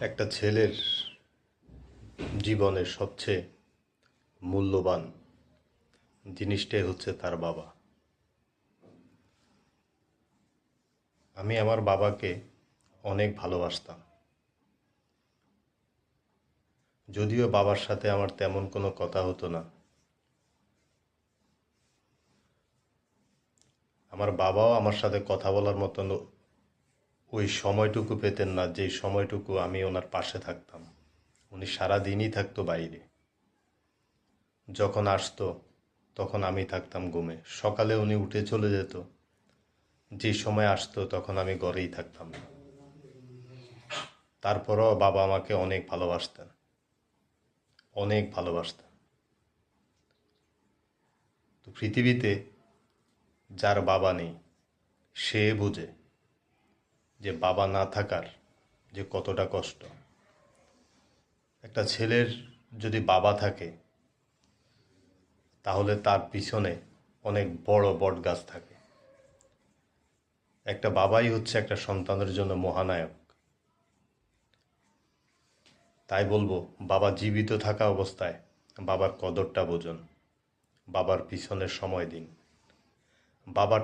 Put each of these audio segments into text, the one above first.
একটা ছেলের জীবনের সবচেয়ে মূল্যবান জিনিসটাই হচ্ছে তার বাবা। আমি আমার বাবাকে অনেক ভালোবাসতাম। যদিও বাবার সাথে আমার তেমন কোনো কথা হতো না। আমার বাবাও আমার সাথে কথা বলার মতন ওই সময়টুকু পেতেন না, যেই সময়টুকু আমি ওনার পাশে থাকতাম। উনি সারা দিনই থাকতো বাইরে। যখন আসতো, তখন আমি থাকতাম ঘুমে। সকালে উনি উঠে চলে যেত। যে সময় আসতো, তখন আমি ঘরেই থাকতাম। তারপরও বাবা আমাকে অনেক ভালোবাসতেন। অনেক ভালোবাসতেন। তো পৃথিবীতে যার বাবা নেই, সে বুঝে যে বাবা না থাকার যে কতটা কষ্ট। একটা ছেলের যদি বাবা থাকে, তাহলে তার পিছনে অনেক বড় বট গাছ থাকে। একটা বাবাই হচ্ছে একটা সন্তানের জন্য মহানায়ক। তাই বলব, বাবা জীবিত থাকা অবস্থায় বাবার কদরটা বোঝুন। বাবার পিছনে সময় দিন। বাবার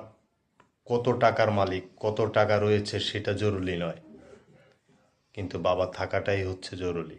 কত টাকার মালিক কত টাকা রয়েছে সেটা জরুরি নয়। কিন্তু বাবা থাকাটাই হচ্ছে জরুরি।